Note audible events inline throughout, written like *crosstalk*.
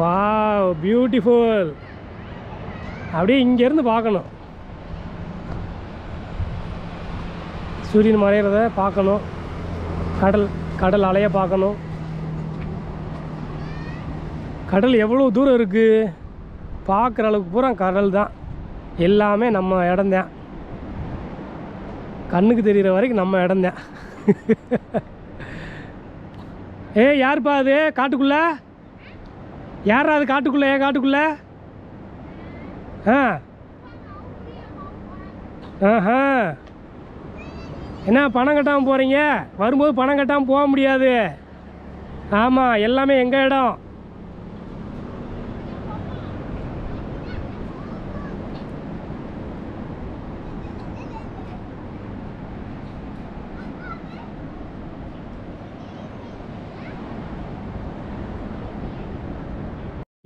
Wow beautiful அப்படியே இங்கேருந்து பார்க்கணும். சூரியன் மறையிறத பார்க்கணும். கடல் கடல் அலைய பார்க்கணும். கடல் எவ்வளோ தூரம் இருக்குது பார்க்குற அளவுக்கு பூரா கடல் தான். எல்லாமே நம்ம இடம்தான் கண்ணுக்கு தெரிகிற வரைக்கும் நம்ம இடம்தான் *laughs* ஏ யாருப்பா அது? காட்டுக்குள்ளே? யாரா அது காட்டுக்குள்ளே ஏன் காட்டுக்குள்ளே? ஆ. ஆஹா. என்ன பணம் கட்டாமல் போகிறீங்க வரும்போது பணம் கட்டாமல் போக முடியாது. ஆமாம் எல்லாமே எங்கள் இடம்?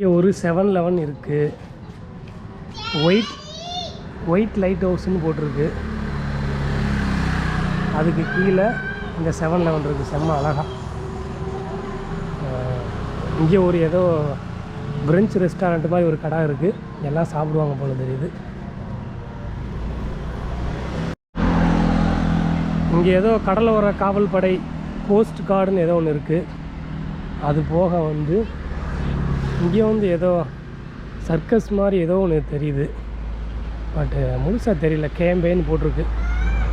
இங்கே ஒரு செவன் லெவன் இருக்குது ஒயிட் ஒயிட் லைட் ஹவுஸ்ன்னு போட்டிருக்கு. அதுக்கு கீழே இந்த செவன் லெவன் இருக்குது செம்ம அழகா. இங்கே ஒரு ஏதோ பிரெஞ்ச் ரெஸ்டாரண்ட் மாதிரி ஒரு கடை இருக்குது எல்லாம் சாப்பிடுவாங்க போல தெரியுது. இங்கே ஏதோ கடலோர காவல் படை கோஸ்ட் கார்டுன்னு ஏதோ ஒன்று இருக்குது அது போக வந்து இங்கே வந்து ஏதோ சர்க்கஸ் மாதிரி ஏதோ ஒன்று தெரியுது. பட்டு முழுசாக தெரியல. கேம்பேன்னு போட்டிருக்கு.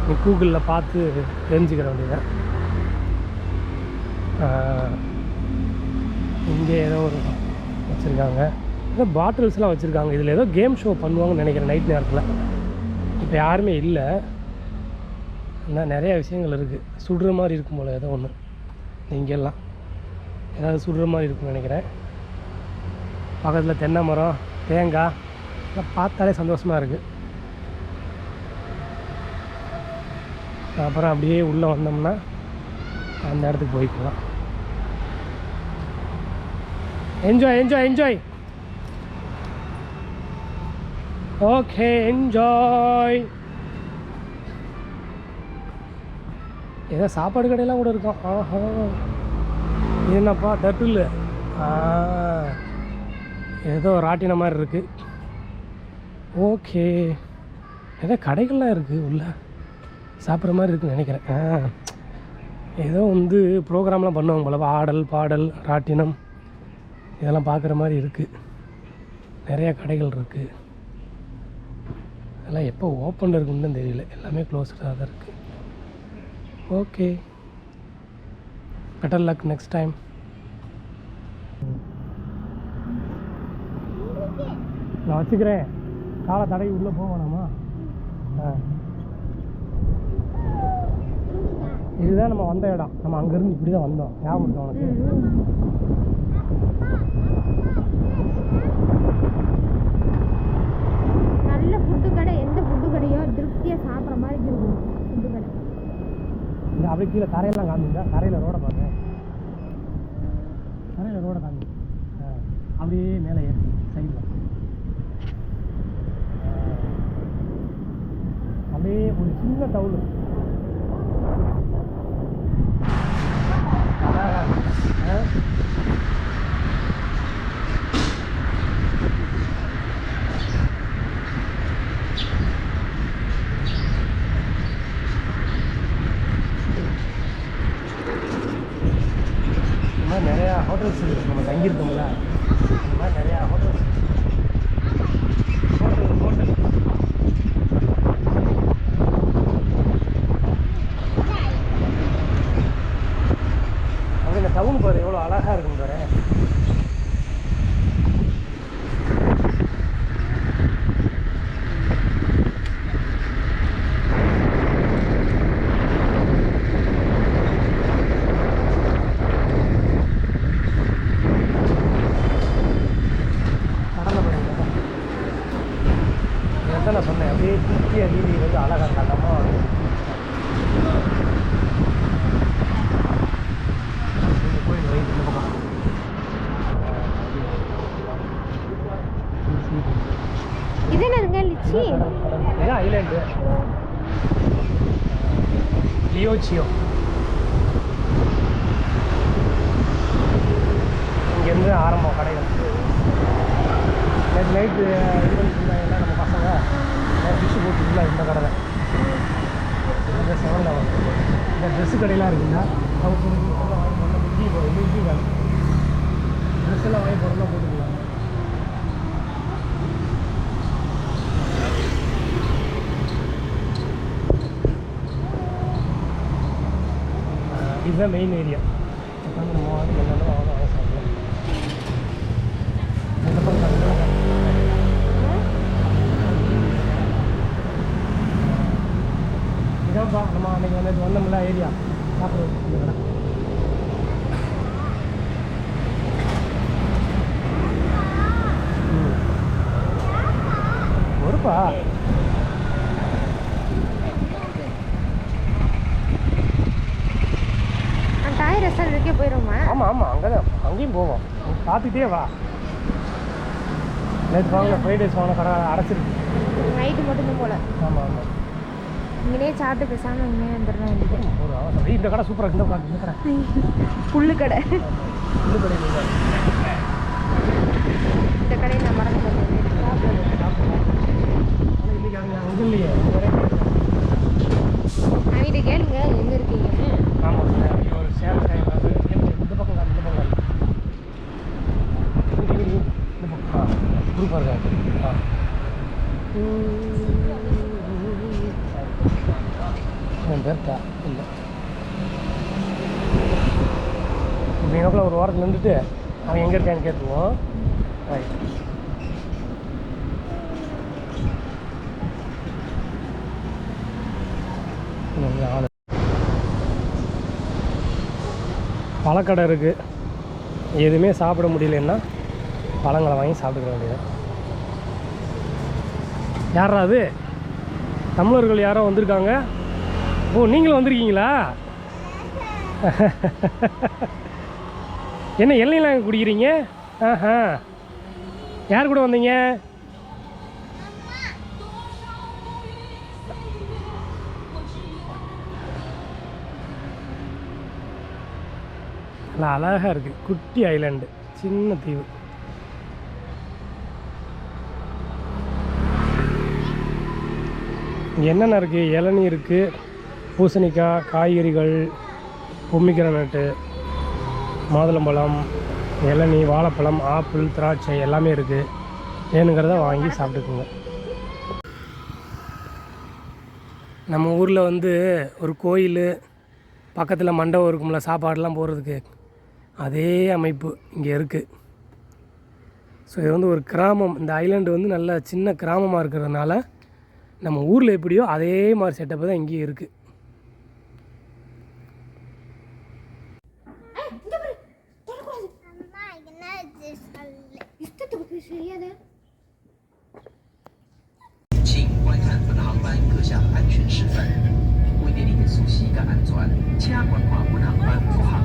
நீ கூகுளில் பார்த்து தெரிஞ்சுக்கிற வேண்டியதான் இங்கே ஏதோ ஒரு வச்சுருக்காங்க. ஏதோ பாட்டில்ஸ்லாம் வச்சுருக்காங்க. இதில் ஏதோ கேம் ஷோ பண்ணுவாங்கன்னு நினைக்கிறேன் நைட் நேரத்தில். இப்போ யாருமே இல்லை. ஆனால் நிறைய விஷயங்கள் இருக்குது சுடுற மாதிரி இருக்கும் போல் ஏதோ ஒன்று இங்கெல்லாம் ஏதாவது சுடுற மாதிரி இருக்கும்னு நினைக்கிறேன். பக்கத்தில் தென்னை மரம் தேங்காய் இதெல்லாம் பார்த்தாலே சந்தோஷமாக இருக்குது அப்புறம் அப்படியே உள்ளே வந்தோம்னா அந்த இடத்துக்கு போய்க்கலாம் enjoy enjoy enjoy okay enjoy ஏதோ சாப்பாடு கடையெல்லாம் கூட இருக்கும். ஆஹா. என்னப்பா? டட்டுல் ஆ. ஏதோ ராட்டின மாதிரி இருக்குது ஓகே. ஏதோ கடைகள்லாம் இருக்குது உள்ள. சாப்பிட்ற மாதிரி இருக்குன்னு நினைக்கிறேன். ஏதோ வந்து ப்ரோக்ராம்லாம் பண்ணுவாங்க போல. ஆடல் பாடல் ராட்டினம் இதெல்லாம் பார்க்குற மாதிரி இருக்குது நிறையா கடைகள் இருக்குது அதெல்லாம் எப்போ ஓப்பனில் இருக்குன்னு தெரியல. எல்லாமே க்ளோஸ்டாக தான் இருக்குது okay. Better luck next time நான் வச்சுக்கிறேன். காலை தடவி உள்ளே போகணுமா ஆ. இதுதான் நம்ம வந்த இடம். நம்ம அங்கேருந்து இப்படி தான் வந்தோம். ஞாபகம் இருக்கா உனக்கு. நல்ல ஃபுட்டு கடை. எந்த ஃபுட்டு கடையோ திருப்தியாக சாப்பிட்ற மாதிரி இருக்கும். ஃபுட்டு கடை. இந்த அப்படியே கீழே தரையெல்லாம் காமிங்க தரையில் ரோட பாருங்க. தரையில் ரோட காமி ஆ, அப்படியே மேலே ஏறி சைடில் அப்படியே ஒரு சின்ன டவுன் நிறையா ஹோட்டல்ஸ் இருக்குது நம்ம தங்கியிருக்கோம்ல. இந்த மாதிரி நிறையா ஹோட்டல் ஹோட்டல் அப்படி இந்த டவுன் பாரு எவ்வளோ அழகாக இருக்கும் பாரு கடலை பாருங்க இதான் நான் சொன்னேன். அப்படியே குட்டிய நீதி வந்து அழகாக பக்கம். இது என்னதுங்க லிச்சி? இதான் ஐலாண்டு லியோச்சியோ இங்கேருந்து ஆரம்பம் கடைகள் நேற்று நைட்டு uh, இது பண்ணிருந்தாங்கன்னா நம்ம பசங்க ஃபிஷ்ஷு போட்டுருக்கலாம் இந்த கடை இந்த செவன் லெவன் இந்த ட்ரெஸ்ஸு கடையெல்லாம் இருக்குங்க அவங்க எல்லாம் வாங்கி போடணும் இட்லி போடணும் இட்லி வேணும் ட்ரெஸ் எல்லாம் வாங்கி போடணும் போட்டுக்கலாம் இதுதான் மெயின் ஏரியா நம்ம வாங்க என்னென்ன இதான்ப்பா நம்ம அன்னைக்கு வந்து வந்தோம்ல ஏரியா சாப்பிட்றது இந்த கடை ம். ஒருப்பா டாய் ரெஸ்டாரண்ட்டுக்கே போயிடுவோமா ஆமாம் ஆமாம் அங்கே தான் அங்கேயும் போவோம். பார்த்துட்டே வா. நேற்று வாங்கின ஃப்ரைட் ரைஸ் வாங்கின கடை அடைச்சிருக்கு. நைட்டு மட்டும்தான் போல. ஆமாம் ஆமாம் இங்கேயே சாப்பிட்டு பேசாமல் இங்கே வந்துட வேண்டியது ஒரு அவசரம் இந்த கடை சூப்பராக இருக்கு இந்த கடை. இந்த கடை. புல்லு கடை இந்த கடையை நான் மறந்து இல்லையே அவங்கிட்ட கேளுங்க எங்கே இருக்கீங்கன்னு ஆமாம் சார் ஒரு சேல் டைம் அது இந்த பக்கம் காட்டு, இந்த பக்கம் காட்டு. இங்க, இங்க, இங்க. இந்த பக்கம் ஆ குரூப்பாக இருக்காங்க ஆ என் பேர் தா இல்லை இப்போ எனக்குள்ள ஒரு வாரத்தில் நின்றுட்டு அவன் எங்கே இருக்கான்னு கேட்டுருவோம் ரைட் ஆள். பழக்கடை இருக்குது எதுவுமே சாப்பிட முடியலன்னா பழங்களை வாங்கி சாப்பிட்டுக்க வேண்டியது யாரா அது? தமிழர்கள் யாரோ வந்திருக்காங்க? ஓ நீங்களும் வந்திருக்கீங்களா? *laughs* என்ன எண்ணெயெல்லாம் குடிக்கிறீங்க? ஆஹா. யார் கூட வந்தீங்க? நல்லா அழகாக இருக்குது குட்டி ஐலாண்டு சின்ன தீவு. என்னென்ன இருக்குது இளநீ இருக்குது பூசணிக்காய் காய்கறிகள் பொம்மிக்கிற நட்டு. மாதுளம்பழம் இளநீ வாழைப்பழம் ஆப்பிள் திராட்சை எல்லாமே இருக்குது வேணுங்கிறத வாங்கி சாப்பிட்டுக்குங்க. நம்ம ஊரில் வந்து ஒரு கோயில் பக்கத்தில் மண்டபம் இருக்கும்ல சாப்பாடெலாம் போகிறதுக்கு அதே அமைப்பு இங்கே இருக்குது ஸோ இது வந்து ஒரு கிராமம். இந்த ஐலாண்டு வந்து நல்ல சின்ன கிராமமாக இருக்கிறதுனால நம்ம ஊரில் எப்படியோ அதே மாதிரி செட்டப்பு தான் இங்கேயும் இருக்குது 班各项安全示范。为便利的熟悉感安全，请观看本航班副航